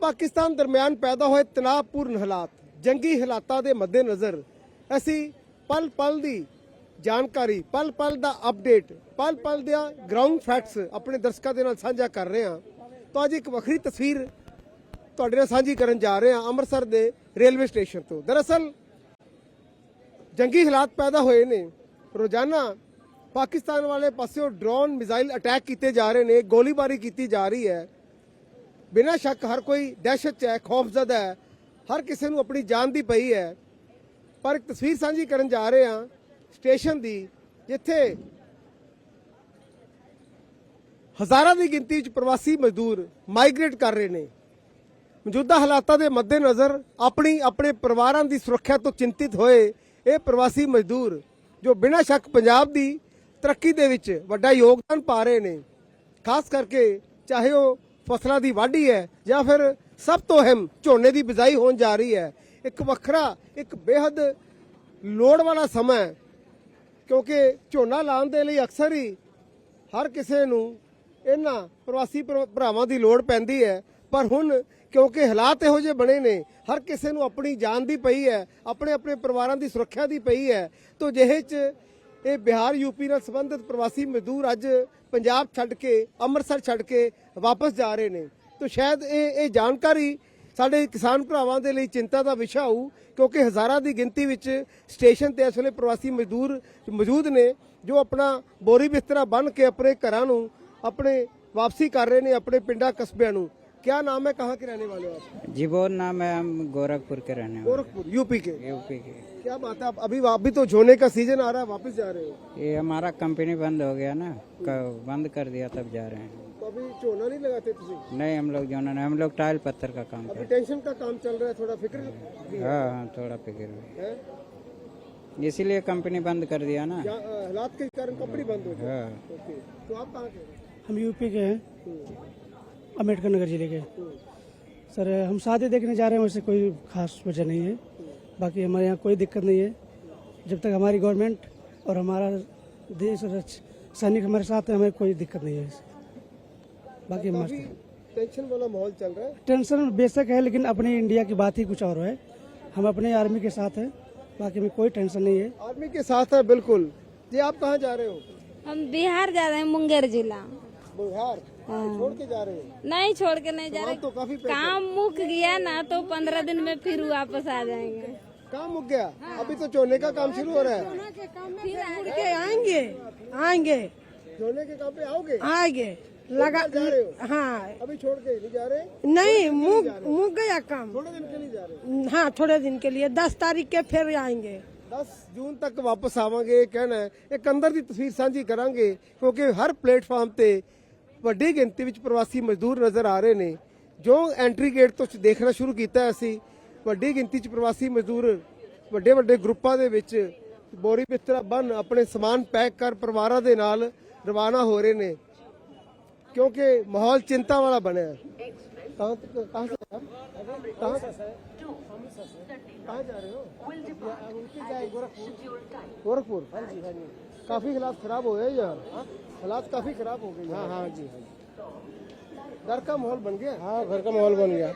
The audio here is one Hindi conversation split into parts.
ਪਾਕਿਸਤਾਨ ਦਰਮਿਆਨ ਪੈਦਾ ਹੋਏ ਤਣਾਅਪੂਰਨ ਹਾਲਾਤ, ਜੰਗੀ ਹਾਲਾਤਾਂ ਦੇ ਮੱਦੇਨਜ਼ਰ ਅਸੀਂ ਪਲ ਪਲ ਦੀ ਜਾਣਕਾਰੀ ਪਲ ਪਲ ਦਾ ਅਪਡੇਟ ਪਲ ਪਲ ਦੇ ਗਰਾਊਂਡ ਫੈਕਟਸ ਆਪਣੇ ਦਰਸ਼ਕਾਂ ਦੇ ਨਾਲ ਸਾਂਝਾ ਕਰ ਰਹੇ ਹਾਂ। ਤਾਂ ਅੱਜ ਇੱਕ ਵੱਖਰੀ ਤਸਵੀਰ ਤੁਹਾਡੇ ਨਾਲ ਸਾਂਝੀ ਕਰਨ ਜਾ ਰਹੇ ਹਾਂ ਅੰਮ੍ਰਿਤਸਰ ਦੇ ਰੇਲਵੇ ਸਟੇਸ਼ਨ ਤੋਂ। ਦਰਅਸਲ ਜੰਗੀ ਹਾਲਾਤ ਪੈਦਾ ਹੋਏ ਨੇ। ਰੋਜ਼ਾਨਾ ਪਾਕਿਸਤਾਨ ਵਾਲੇ ਪਾਸਿਓਂ ਡਰੋਨ ਮਿਜ਼ਾਈਲ ਅਟੈਕ ਕੀਤੇ ਜਾ ਰਹੇ ਨੇ, ਗੋਲੀਬਾਰੀ ਕੀਤੀ ਜਾ ਰਹੀ ਹੈ। ਬਿਨਾਂ ਸ਼ੱਕ ਹਰ ਕੋਈ ਦਹਿਸ਼ਤ 'ਚ ਹੈ ਖੌਫਜ਼ਦਾ ਹੈ। ਹਰ ਕਿਸੇ ਨੂੰ ਆਪਣੀ ਜਾਨ ਦੀ ਪਈ ਹੈ। ਪਰ ਇੱਕ ਤਸਵੀਰ ਸਾਂਝੀ ਕਰਨ ਜਾ ਰਹੇ ਹਾਂ ਸਟੇਸ਼ਨ ਦੀ, ਜਿੱਥੇ ਹਜ਼ਾਰਾਂ ਦੀ ਗਿਣਤੀ ਵਿੱਚ ਪ੍ਰਵਾਸੀ ਮਜ਼ਦੂਰ ਮਾਈਗ੍ਰੇਟ ਕਰ ਰਹੇ ਨੇ। ਮੌਜੂਦਾ ਹਾਲਾਤਾਂ ਦੇ ਮੱਦੇਨਜ਼ਰ ਆਪਣੀ, ਆਪਣੇ ਪਰਿਵਾਰਾਂ ਦੀ ਸੁਰੱਖਿਆ ਤੋਂ ਚਿੰਤਿਤ ਹੋਏ ਇਹ ਪ੍ਰਵਾਸੀ ਮਜ਼ਦੂਰ, ਜੋ ਬਿਨਾਂ ਸ਼ੱਕ ਪੰਜਾਬ ਦੀ ਤਰੱਕੀ ਦੇ ਵਿੱਚ ਵੱਡਾ ਯੋਗਦਾਨ ਪਾ ਰਹੇ ਨੇ। ਖਾਸ ਕਰਕੇ ਚਾਹੇ ਉਹ ਫਸਲਾਂ ਦੀ ਵਾਢੀ ਹੈ ਜਾਂ ਫਿਰ ਸਭ ਤੋਂ ਅਹਿਮ ਝੋਨੇ ਦੀ ਬਿਜਾਈ ਹੋਣ ਜਾ ਰਹੀ ਹੈ। ਇੱਕ ਵੱਖਰਾ, ਇੱਕ ਬੇहद ਲੋੜ ਵਾਲਾ ਸਮਾਂ ਹੈ। ਕਿਉਂਕਿ ਝੋਨਾ ਲਾਉਣ ਦੇ ਲਈ ਅਕਸਰ ਹੀ ਹਰ ਕਿਸੇ ਨੂੰ ਇਹਨਾਂ ਪ੍ਰਵਾਸੀ ਭਰਾ- ਭਰਾਵਾਂ ਦੀ ਲੋੜ ਪੈਂਦੀ ਹੈ। ਪਰ ਹੁਣ ਕਿਉਂਕਿ ਹਾਲਾਤ ਇਹੋ ਜਿਹੇ ਬਣੇ ਨੇ, ਹਰ ਕਿਸੇ ਨੂੰ ਆਪਣੀ ਜਾਨ ਦੀ ਪਈ ਹੈ ਆਪਣੇ ਆਪਣੇ ਪਰਿਵਾਰਾਂ ਦੀ ਸੁਰੱਖਿਆ ਦੀ ਪਈ ਹੈ, ਤੋਂ ਜਿਹੇ ਚ ਇਹ ਬਿਹਾਰ ਯੂਪੀ ਨਾਲ ਸੰਬੰਧਿਤ ਪ੍ਰਵਾਸੀ ਮਜ਼ਦੂਰ ਅੱਜ ਪੰਜਾਬ ਛੱਡ ਕੇ, ਅੰਮ੍ਰਿਤਸਰ ਛੱਡ ਕੇ ਵਾਪਸ ਜਾ ਰਹੇ ਨੇ। ਤਾਂ ਸ਼ਾਇਦ ਇਹ ਇਹ ਜਾਣਕਾਰੀ ਸਾਡੇ ਕਿਸਾਨ ਭਰਾਵਾਂ ਦੇ ਲਈ ਚਿੰਤਾ ਦਾ ਵਿਸ਼ਾ ਹੋਊ, ਕਿਉਂਕਿ ਹਜ਼ਾਰਾਂ ਦੀ ਗਿਣਤੀ ਵਿੱਚ ਸਟੇਸ਼ਨ ਤੇ ਇਸ ਵੇਲੇ ਪ੍ਰਵਾਸੀ ਮਜ਼ਦੂਰ ਮੌਜੂਦ ਨੇ, ਜੋ ਆਪਣਾ ਬੋਰੀ ਬਿਸਤਰਾ ਬੰਨ ਕੇ ਆਪਣੇ ਘਰਾਂ ਨੂੰ ਆਪਣੇ ਵਾਪਸੀ ਕਰ ਰਹੇ ਨੇ, ਆਪਣੇ ਪਿੰਡਾਂ ਕਸਬਿਆਂ ਨੂੰ। क्या नाम है? कहाँ के रहने वाले हो आप? जीवोर नाम है। हम गोरखपुर के रहने गोरखपुर यूपी के। यूपी के। क्या बात है? आप अभी अभी तो झोने का सीज़न आ रहा है वापस जा रहे हो? ये हमारा कंपनी बंद हो गया ना। बंद कर दिया तब जा रहे हैं। तो अभी झोना नहीं लगाते तुझे नहीं हम लोग जो ना हम लोग टाइल पत्थर का काम अभी टेंशन का काम चल रहा है थोड़ा फ़िक्र हाँ। हाँ थोड़ा फ़िक्र इसीलिए कंपनी बंद कर दिया ना। हालात के कारण कंपनी बंद हो गई? हाँ। तो आप कहाँ के हम यूपी के हैं। हम्म, अंबेडकर नगर ज़िले के। सर हम शादी देखने जा रहे हैं वैसे कोई खास वजह नहीं है। बाकी हमारे यहाँ कोई दिक्कत नहीं है। जब तक हमारी गवर्नमेंट और हमारा देश और सैनिक हमारे साथ है हमें कोई दिक्कत नहीं है। बाकी मस्त टेंशन वाला माहौल चल रहा है? टेंशन बेशक है लेकिन अपने इंडिया की बात ही कुछ और है। हम अपने आर्मी के साथ हैं बाकी में कोई टेंशन नहीं है। आर्मी के साथ है बिल्कुल। जी आप कहाँ जा रहे हो? हम बिहार जा रहे हैं मुंगेर जिला। बिहार छोड़ के जा रहे हो नहीं छोड़ के नहीं जा रहे काम तो काफी पैसे- काम मुक गया ना तो पंद्रह दिन में फिर वापस आ जाएंगे काम मुक गया अभी तो चोने का काम शुरू हो रहा है मुड़ के आएंगे आएंगे चोने के काम पे आओगे आएंगे लगा जा रहे हो हाँ अभी छोड़ के नहीं जा रहे नहीं मुक मुक गया काम थोड़े दिन के लिए जा रहे हो हाँ थोड़े दिन के लिए दस तारीख के फिर आएंगे 10 ਜੂਨ ਤੱਕ ਵਾਪਸ ਆਵਾਂਗੇ ਇਹ ਕਹਿਣਾ ਹੈ ਇੱਕ ਅੰਦਰ ਦੀ ਤਸਵੀਰ ਸਾਂਝੀ ਕਰਾਂਗੇ ਕਿਉਂਕਿ ਹਰ ਪਲੇਟਫਾਰਮ ਤੇ ਵੱਡੀ ਗਿਣਤੀ ਵਿੱਚ ਪ੍ਰਵਾਸੀ ਮਜ਼ਦੂਰ ਨਜ਼ਰ ਆ ਰਹੇ ਨੇ। ਜੋ ਐਂਟਰੀ ਗੇਟ ਤੋਂ ਦੇਖਣਾ ਸ਼ੁਰੂ ਕੀਤਾ ਅਸੀਂ, ਵੱਡੀ ਗਿਣਤੀ 'ਚ ਪ੍ਰਵਾਸੀ ਮਜ਼ਦੂਰ ਵੱਡੇ ਵੱਡੇ ਗਰੁੱਪਾਂ ਦੇ ਵਿੱਚ ਬੋਰੀ ਬਿਸਤਰਾ ਬੰਨ ਆਪਣੇ ਸਮਾਨ ਪੈਕ ਕਰ ਪਰਿਵਾਰਾਂ ਦੇ ਨਾਲ ਰਵਾਨਾ ਹੋ ਰਹੇ ਨੇ। ਕਿਉਂਕਿ ਮਾਹੌਲ ਚਿੰਤਾ ਵਾਲਾ ਬਣਿਆ। ਤਾਂ ਤਾਂ ਤਾਂ कहाँ जा रहे हो गोरखपुर गोरखपुर हाँ जी हाँ जी. काफ़ी हालात खराब हो गए यहाँ हालात काफ़ी खराब हो गए हाँ हाँ जी हाँ डर का माहौल बन गया? हाँ घर का माहौल बन गया।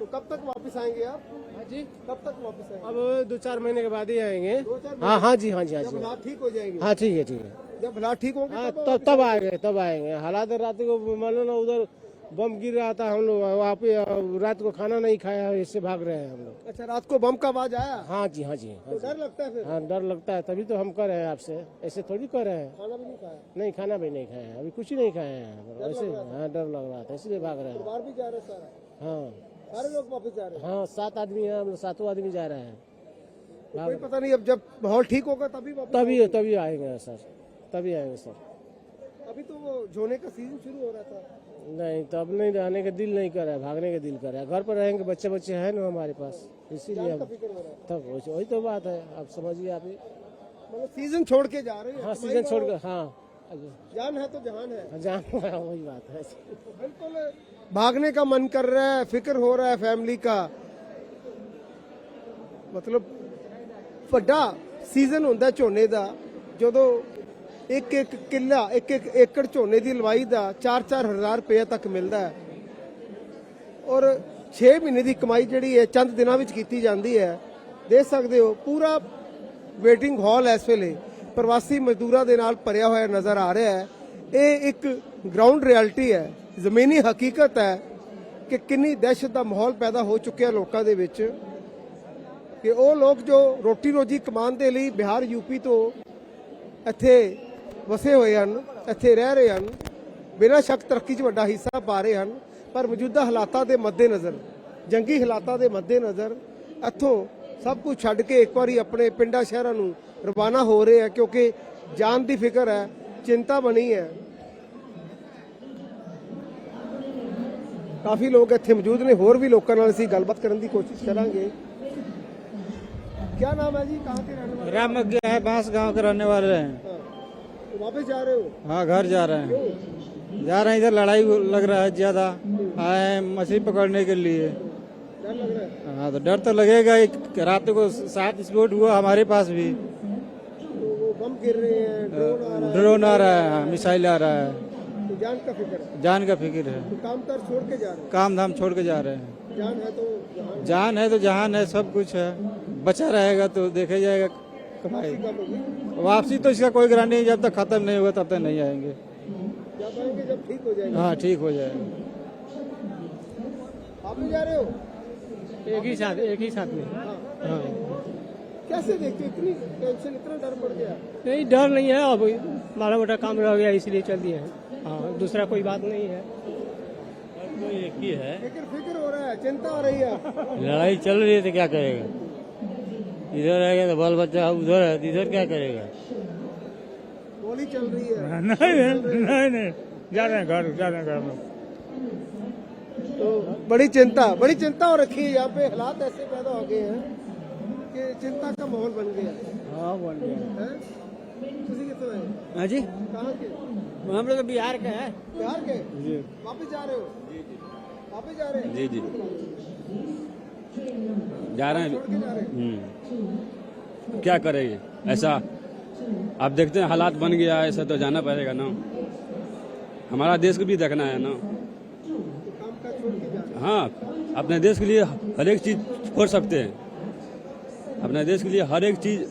तो कब तक वापस आएँगे आप? जी. कब तक वापस आएँगे? अब दो चार महीने के बाद ही आएँगे। हाँ हाँ जी हाँ जी हाँ जी. हालात ठीक हो जाएँगे। हाँ ठीक है ठीक है. जब हालात ठीक होंगे हाँ तब तब तब आएँगे। तब आएँगे. हालात रात को मान लो ना उधर बम गिर रहा था हम लोग वहाँ पे रात को खाना नहीं खाया है इससे भाग रहे हैं हम लोग। अच्छा रात को बम का आवाज़ आया? हाँ जी हाँ जी हाँ तो डर लगता है फिर? हाँ डर लगता है तभी तो हम कर रहे हैं आपसे। ऐसे थोड़ी कर रहे हैं। खाना भी नहीं खाया? नहीं खाना भी नहीं हैं अभी कुछ ही नहीं खाए हैं। ऐसे हाँ डर लग रहा था इसलिए भाग रहे हैं। बाहर भी जा रहे सारा? हाँ। सारे लोग वापस जा रहे हैं? हाँ सात आदमी है हम लोग सातों आदमी जा रहे हैं। कोई पता नहीं अब जब माहौल ठीक होगा तभी तभी तभी आएँगे सर। तभी आएँगे सर। अभी तो झोने का सीज़न शुरू हो रहा था। नहीं तब नहीं रहने का दिल नहीं कर रहा है भागने का दिल कर रहा है घर पर रहेंगे बच्चे बच्चे हैं ना हमारे पास इसीलिए हम फिक्र हो रहा है तब वही वही तो बात है आप समझिए आप ही मतलब सीजन छोड़ के जा रहे हैं हाँ सीजन छोड़ कर हाँ जान है तो जहान है जान वही बात है बिल्कुल भागने का मन कर रहा है फिक्र हो रहा है फैमिली का ਮਤਲਬ ਵੱਡਾ ਸੀਜ਼ਨ ਹੁੰਦਾ ਝੋਨੇ ਦਾ ਜਦੋਂ ਇੱਕ ਇੱਕ ਕਿੱਲਾ, ਇੱਕ ਇੱਕ ਏਕੜ ਝੋਨੇ ਦੀ ਲਵਾਈ ਦਾ 4-4 ਹਜ਼ਾਰ ਰੁਪਏ ਤੱਕ ਮਿਲਦਾ ਹੈ। ਔਰ 6 ਮਹੀਨੇ ਦੀ ਕਮਾਈ ਜਿਹੜੀ ਹੈ, ਚੰਦ ਦਿਨਾਂ ਵਿੱਚ ਕੀਤੀ ਜਾਂਦੀ ਹੈ। ਦੇਖ ਸਕਦੇ ਹੋ, ਪੂਰਾ ਵੇਟਿੰਗ ਹਾਲ ਇਸ ਵੇਲੇ। ਪ੍ਰਵਾਸੀ ਮਜ਼ਦੂਰਾਂ ਦੇ ਨਾਲ ਭਰਿਆ ਹੋਇਆ ਨਜ਼ਰ ਆ ਰਿਹਾ ਹੈ। ਇਹ ਇੱਕ ਗਰਾਊਂਡ ਰਿਐਲਿਟੀ ਹੈ। ਜ਼ਮੀਨੀ ਹਕੀਕਤ ਹੈ ਕਿ ਕਿੰਨੀ ਦਹਿਸ਼ਤ ਦਾ ਮਾਹੌਲ ਪੈਦਾ ਹੋ ਚੁੱਕਿਆ ਲੋਕਾਂ ਦੇ ਵਿੱਚ ਕਿ ਉਹ ਲੋਕ ਜੋ ਰੋਟੀ ਰੋਜੀ ਕਮਾਉਣ ਦੇ ਲਈ ਬਿਹਾਰ ਯੂਪੀ ਤੋਂ ਇੱਥੇ ਵਸੇ ਹੋਏ ਹਨ ਇੱਥੇ ਰਹਿ ਰਹੇ ਹਨ ਬਿਨਾਂ ਸ਼ੱਕ ਤਰੱਕੀ 'ਚ ਵੱਡਾ ਹਿੱਸਾ ਪਾ ਰਹੇ ਹਨ ਪਰ ਮੌਜੂਦਾ ਹਾਲਾਤਾਂ ਦੇ ਮੱਦੇਨਜ਼ਰ ਜੰਗੀ ਹਾਲਾਤਾਂ ਦੇ ਮੱਦੇਨਜ਼ਰ ਇੱਥੋਂ ਸਭ ਕੁਝ ਛੱਡ ਕੇ ਇੱਕ ਵਾਰੀ ਆਪਣੇ ਪਿੰਡਾਂ ਸ਼ਹਿਰਾਂ ਨੂੰ ਰਵਾਨਾ ਹੋ ਰਹੇ ਆ ਕਿਉਂਕਿ ਜਾਨ ਦੀ ਫਿਕਰ ਹੈ ਚਿੰਤਾ ਬਣੀ ਹੈ ਕਾਫੀ ਲੋਕ ਇੱਥੇ ਮੌਜੂਦ ਨੇ ਹੋਰ ਵੀ ਲੋਕਾਂ ਨਾਲ ਅਸੀਂ ਗੱਲਬਾਤ ਕਰਨ ਦੀ ਕੋਸ਼ਿਸ਼ ਕਰਾਂਗੇ क्या नाम है जी कहाँ के रहने वाले राम गया है बांस गांव के रहने वाले हैं हैं? तो वापस जा रहे हो? हाँ घर जा रहे हैं। जा रहे हैं इधर लड़ाई लग रहा है ज़्यादा। आए मछली पकड़ने के लिए। डर लग रहा है? हाँ तो डर तो लगेगा ही रात को सात स्पोर्ट हुआ हमारे पास भी। तो वो बम गिर रहे हैं ड्रोन आ रहा है। मिसाइल आ रहा है है। तो जान का फ़िक्र है? जान का फ़िक्र है। तो काम छोड़ के जा रहे काम धाम छोड़ के जा रहे हैं। हैं जान है तो जहान जान है तो जहान है सब कुछ है। बचा रहेगा तो देखा जाएगा कमाई। वापसी तो इसका कोई गारंटी नहीं जब तक खत्म नहीं होगा तब तक नहीं आएँगे। जा पाएँगे जब ठीक हो जाएगा हाँ ठीक हो जाएगा। आप भी जा रहे हो? एक ही साथ एक ही साथ में। हाँ। कैसे देखते इतनी टेंशन इतना डर पड़ गया। नहीं डर नहीं है अब माड़ा मोटा काम रह गया इसलिए चल दिया हैं। हाँ दूसरा कोई बात नहीं है। एक ही है। लेकिन फ़िक्र हो रहा है चिंता हो रही है। लड़ाई चल रही है तो क्या करेगा? इधर रहेगा तो बाल बच्चा उधर है तो इधर क्या करेगा? गोली चल रही है। नहीं नहीं नहीं जा रहे हैं घर जा रहे हैं घर में। तो बड़ी चिंता बड़ी चिंता हो रखी है। यहाँ पे हालात ऐसे पैदा हो गए हैं कि चिंता का माहौल बन गया। हाँ बन गया। किसी के तो है हाँ जी। कहाँ के? हम लोग तो बिहार के हैं। बिहार के? जी। वापस जा रहे हो? वापस जा रहे हैं? जी जी। जा रहे जा हैं? हैं क्या करेगी ऐसा? आप देखते हैं हालात बन गया है ऐसा तो जाना पड़ेगा ना। हमारा देश को भी देखना है ना। तो हैं अपने देश के लिए हर एक चीज़ छोड़ सकते हैं। अपने देश के लिए हर एक चीज़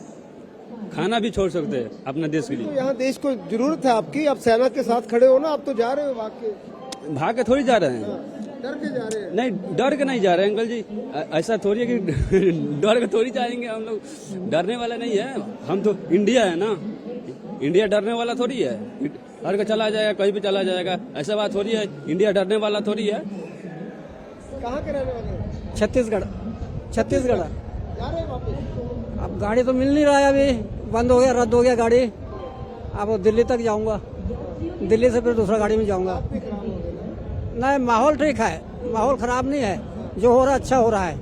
खाना भी छोड़ सकते हैं अपने देश के तो लिए। यहाँ देश को ज़रूरत है आपकी आप सेना के साथ खड़े हो ना आप तो जा रहे हो भाग के। भाग के थोड़ी जा रहे हैं। डर के जा रहे हैं। नहीं डर के नहीं जा रहे हैं अंकल जी। ऐसा थोड़ी है कि डर के थोड़ी जाएँगे हम लोग। डरने वाला नहीं है। हम तो इंडिया है ना। इंडिया डरने वाला थोड़ी है। हर का चला जाएगा कहीं भी चला जाएगा। ऐसा बात थोड़ी है। इंडिया डरने वाला थोड़ी है। कहाँ के रहने वाले छत्तीसगढ़। छत्तीसगढ़। जा रहे हैं अब गाड़ी तो मिल नहीं रहा है अभी। बंद हो गया रद्द हो गया गाड़ी। अब दिल्ली तक जाऊँगा। दिल्ली से फिर दूसरा गाड़ी में जाऊँगा। नहीं माहौल ठीक है माहौल खराब नहीं है जो हो रहा है अच्छा हो रहा है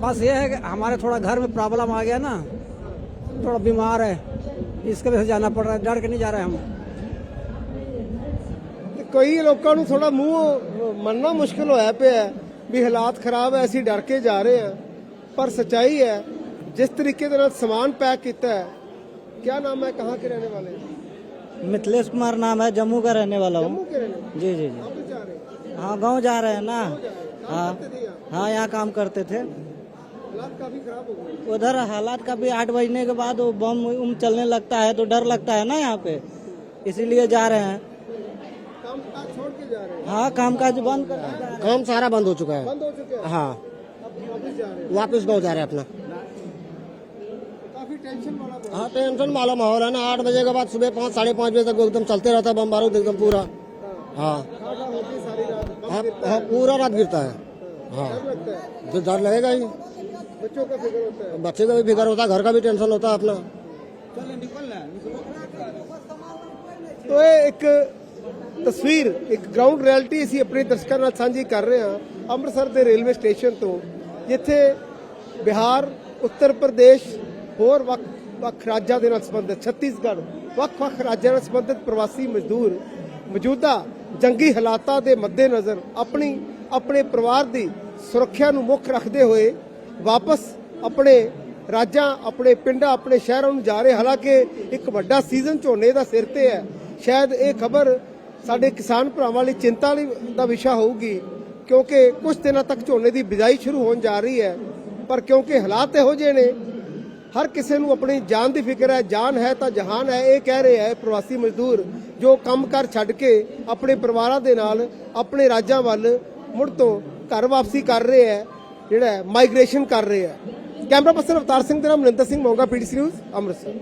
बस ये है कि हमारे थोड़ा घर में प्रॉब्लम आ गया ना थोड़ा बीमार है इसके वजह से जाना पड़ रहा है डर के नहीं जा रहे हम ਤੇ ਕਈ ਲੋਕਾਂ ਨੂੰ ਥੋੜਾ ਮੂੰਹ ਮੰਨਣਾ ਮੁਸ਼ਕਲ ਹੋਇਆ ਪਿਆ ਹੈ ਵੀ ਹਾਲਾਤ ਖਰਾਬ ਐ ਅਸੀਂ ਡਰ ਕੇ ਜਾ ਰਹੇ ਹਾਂ ਪਰ ਸਚਾਈ ਹੈ ਜਿਸ ਤਰੀਕੇ ਦੇ ਨਾਲ ਸਮਾਨ ਪੈਕ ਕੀਤਾ ਹੈ ਕੀ ਨਾਮ ਹੈ ਕਹਾਂ ਕੇ ਰਹਿਣੇ ਵਾਲੇ मिथिलेश कुमार नाम है जम्मू का रहने वाला जम्मू के रहने वाले जी जी जी आप भी जा रहे हैं हाँ गाँव जा रहे हैं। ना हाँ करते थे हाँ यहाँ काम करते थे। हालात काफ़ी खराब हो गए। उधर हालात का भी आठ बजने के बाद वो बम उम चलने लगता है तो डर लगता है ना यहाँ पे। इसीलिए जा रहे हैं। काम काज छोड़ के जा रहे हैं। हाँ काम काज बंद काम सारा बंद हो चुका है। बंद हो चुके हैं? हाँ। अब वापस जा रहे हैं। वापस गाँव जा रहे हैं अपना। काफ़ी टेंशन वाला माहौल हाँ टेंशन वाला माहौल है ना। आठ बजे के बाद सुबह पाँच साढ़े पाँच बजे तक एकदम चलते रहता है बम बारूद एकदम पूरा। हाँ खाना होती है सारी रात बम हाँ, गिरता हाँ है पूरा रात गिरता है हाँ डर लगता है तो डर लगेगा ही बच्चों का फिक्र होता है बच्चे का भी फिक्र होता है घर का भी टेंशन होता है अपना ਤੋ ਇਹ ਇੱਕ ਤਸਵੀਰ ਇੱਕ ਗਰਾਊਂਡ ਰਿਐਲਿਟੀ ਅਸੀਂ ਆਪਣੇ ਦਰਸ਼ਕਾਂ ਨਾਲ ਸਾਂਝੀ ਕਰ ਰਹੇ ਹਾਂ ਅੰਮ੍ਰਿਤਸਰ ਦੇ ਰੇਲਵੇ ਸਟੇਸ਼ਨ ਤੋਂ ਜਿੱਥੇ ਬਿਹਾਰ ਉੱਤਰ ਪ੍ਰਦੇਸ਼ ਹੋਰ ਵੱਖ ਵੱਖ ਰਾਜਾਂ ਦੇ ਨਾਲ ਸੰਬੰਧਿਤ ਛੱਤੀਸਗੜ੍ਹ ਵੱਖ-ਵੱਖ ਰਾਜਾਂ ਨਾਲ ਸੰਬੰਧਿਤ ਪ੍ਰਵਾਸੀ ਮਜ਼ਦੂਰ ਮੌਜੂਦਾ ਜੰਗੀ ਹਾਲਾਤਾਂ ਦੇ ਮੱਦੇਨਜ਼ਰ ਆਪਣੀ, ਆਪਣੇ ਪਰਿਵਾਰ ਦੀ ਸੁਰੱਖਿਆ ਨੂੰ ਮੁੱਖ ਰੱਖਦੇ ਹੋਏ ਵਾਪਸ ਆਪਣੇ ਰਾਜਾਂ, ਆਪਣੇ ਪਿੰਡਾਂ, ਆਪਣੇ ਸ਼ਹਿਰਾਂ ਨੂੰ ਜਾ ਰਹੇ। ਹਾਲਾਂਕਿ ਇੱਕ ਵੱਡਾ ਸੀਜ਼ਨ ਝੋਨੇ ਦਾ ਸਿਰ ਤੇ ਹੈ। ਸ਼ਾਇਦ ਇਹ ਖਬਰ ਸਾਡੇ ਕਿਸਾਨ ਭਰਾਵਾਂ ਲਈ ਚਿੰਤਾ ਲਈ ਦਾ ਵਿਸ਼ਾ ਹੋਊਗੀ, ਕਿਉਂਕਿ ਕੁਝ ਦਿਨਾਂ ਤੱਕ ਝੋਨੇ ਦੀ ਬਿਜਾਈ ਸ਼ੁਰੂ ਹੋਣ ਜਾ ਰਹੀ ਹੈ। ਪਰ ਕਿਉਂਕਿ ਹਾਲਾਤ ਇਹੋ ਜਿਹੇ ਨੇ, ਹਰ ਕਿਸੇ ਨੂੰ ਆਪਣੀ ਜਾਨ ਦੀ ਫਿਕਰ ਹੈ, ਜਾਨ ਹੈ ਤਾਂ ਜਹਾਨ ਹੈ। ਇਹ ਕਹਿ ਰਹੇ ਹੈ, ਪ੍ਰਵਾਸੀ ਮਜ਼ਦੂਰ ਜੋ ਕੰਮ ਕੰਮਕਾਰ ਛੱਡ ਕੇ ਆਪਣੇ ਪਰਿਵਾਰਾਂ ਦੇ ਨਾਲ, ਆਪਣੇ ਰਾਜਾਂ ਵੱਲ ਮੁੜ ਤੋਂ ਘਰ ਵਾਪਸੀ ਕਰ ਰਹੇ ਹੈ, ਜਿਹੜਾ ਮਾਈਗ੍ਰੇਸ਼ਨ ਕਰ ਰਹੇ ਹੈ। ਕੈਮਰਾ ਪਰਸਨ ਅਵਤਾਰ ਸਿੰਘ ਦੇ ਨਾਲ ਮਨਿੰਦਰ ਸਿੰਘ ਮੋਗਾ ਪੀਡੀਸੀ ਨਿਊਜ਼ ਅੰਮ੍ਰਿਤਸਰ।